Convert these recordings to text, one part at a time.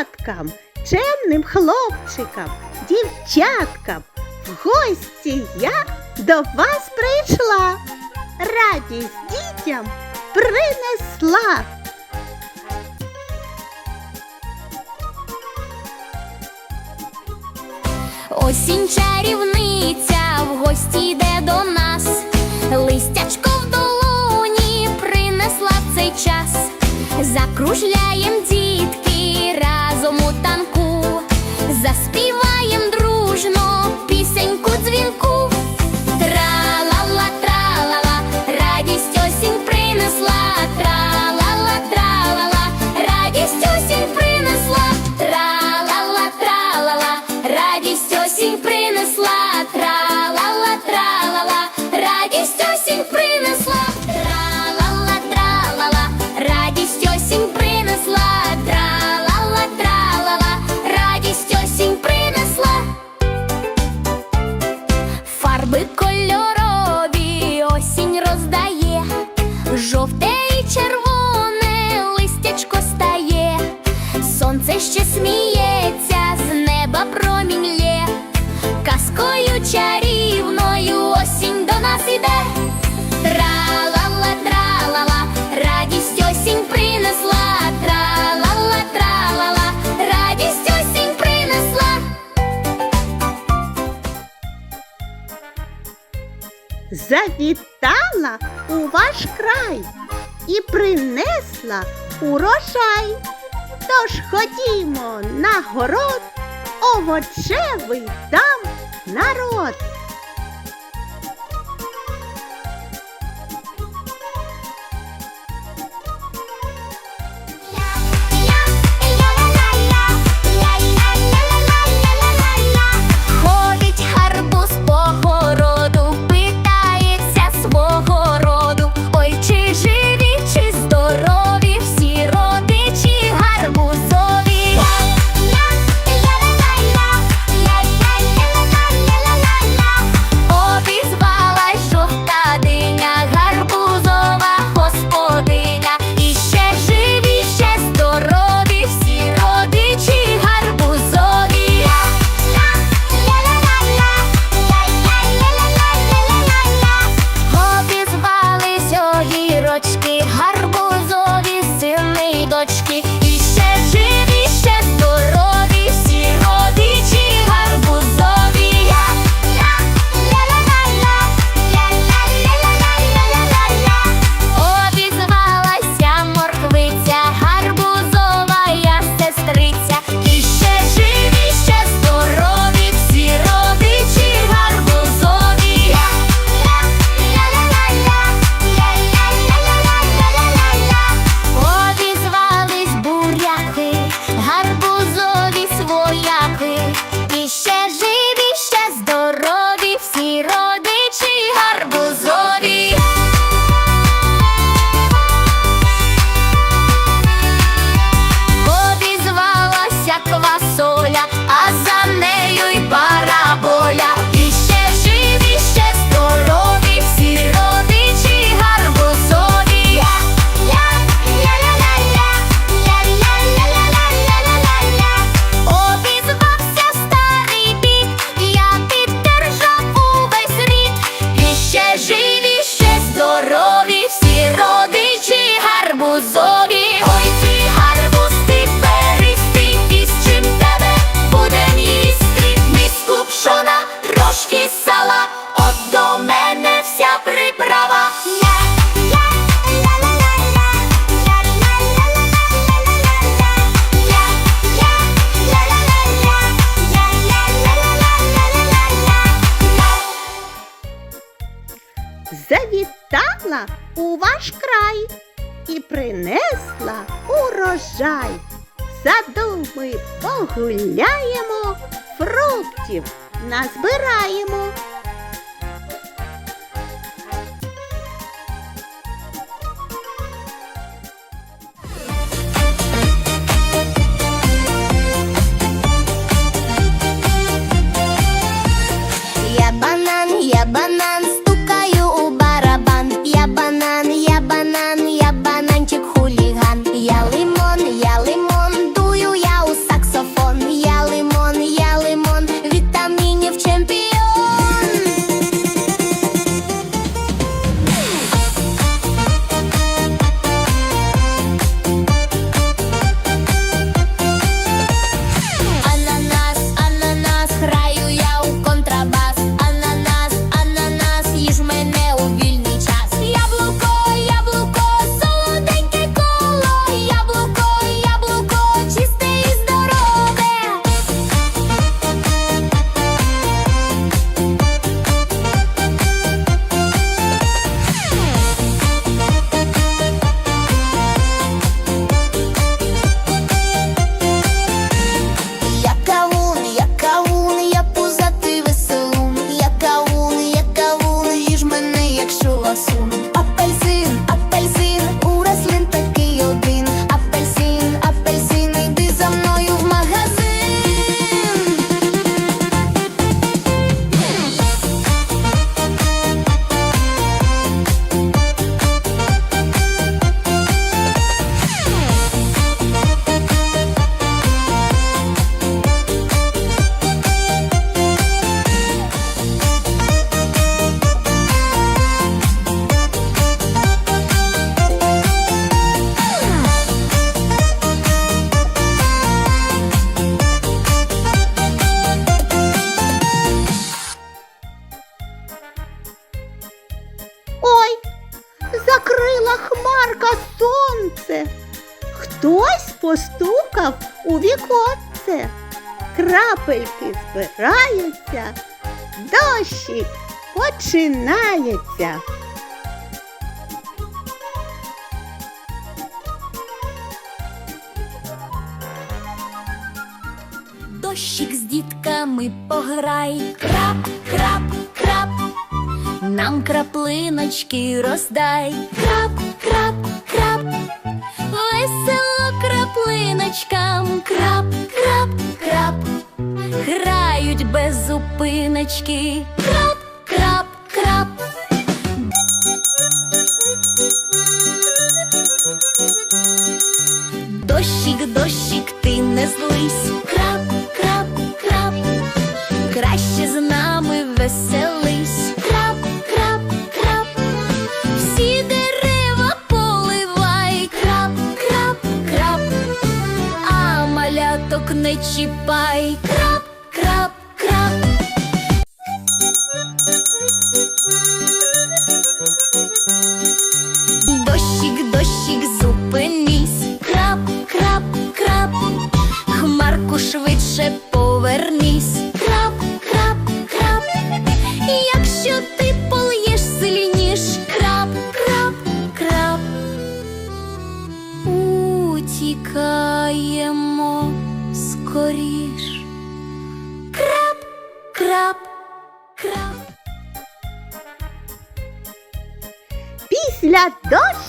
маткам, чемним хлопчикам, дівчаткам. В гості я до вас прийшла, радість дітям принесла. Осінь чарівниця в гості йде до нас, листячко в долоні принесла цей час, закружляєм. сміється, з неба промінь лє, казкою чарівною осінь до нас іде. Тра-ла-ла, радість осінь принесла, тра-ла-ла, радість осінь принесла. Завітала у ваш край і принесла урожай. Тож ходімо на город овочевий там народ. урожай. Саду ми погуляємо, фруктів назбираємо. закрила хмарка сонце. Хтось постукав у віконце. Крапельки збираються, дощик починається. Дощик з дітками пограй крап крап нам краплиночки роздай, крап, крап, крап, весело краплиночкам, крап, крап, крап, грають без зупиночки, крап, крап, крап. Дощик, дощик, ти не злись, не чіпай,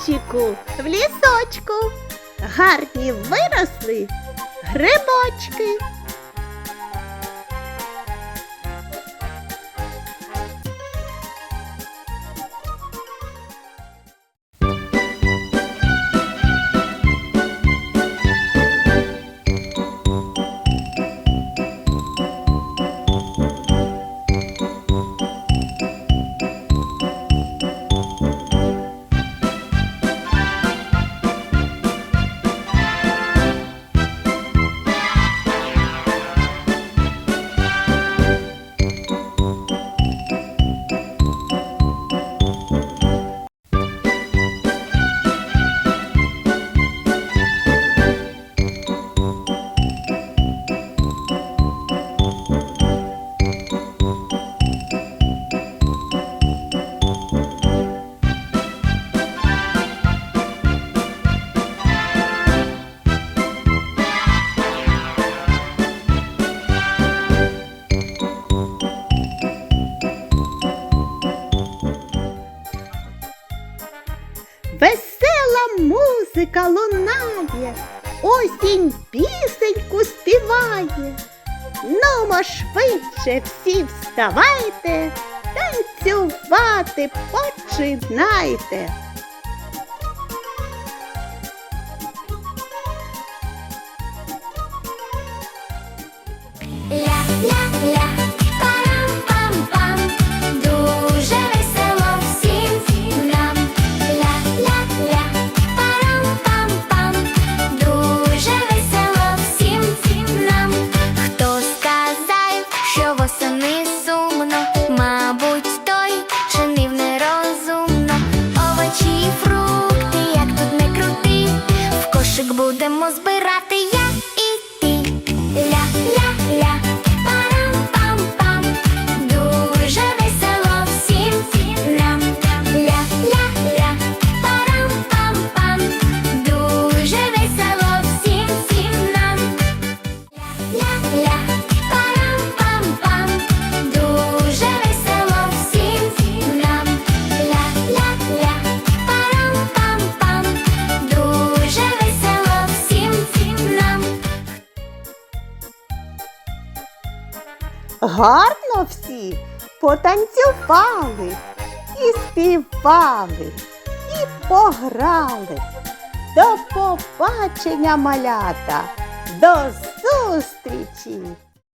дощику в лісочку гарні виросли грибочки. Музика лунає, осінь пісеньку співає. Нумо швидше всі вставайте, танцювати починайте. Гарно всі потанцювали і співали, і пограли. До побачення, малята, до зустрічі!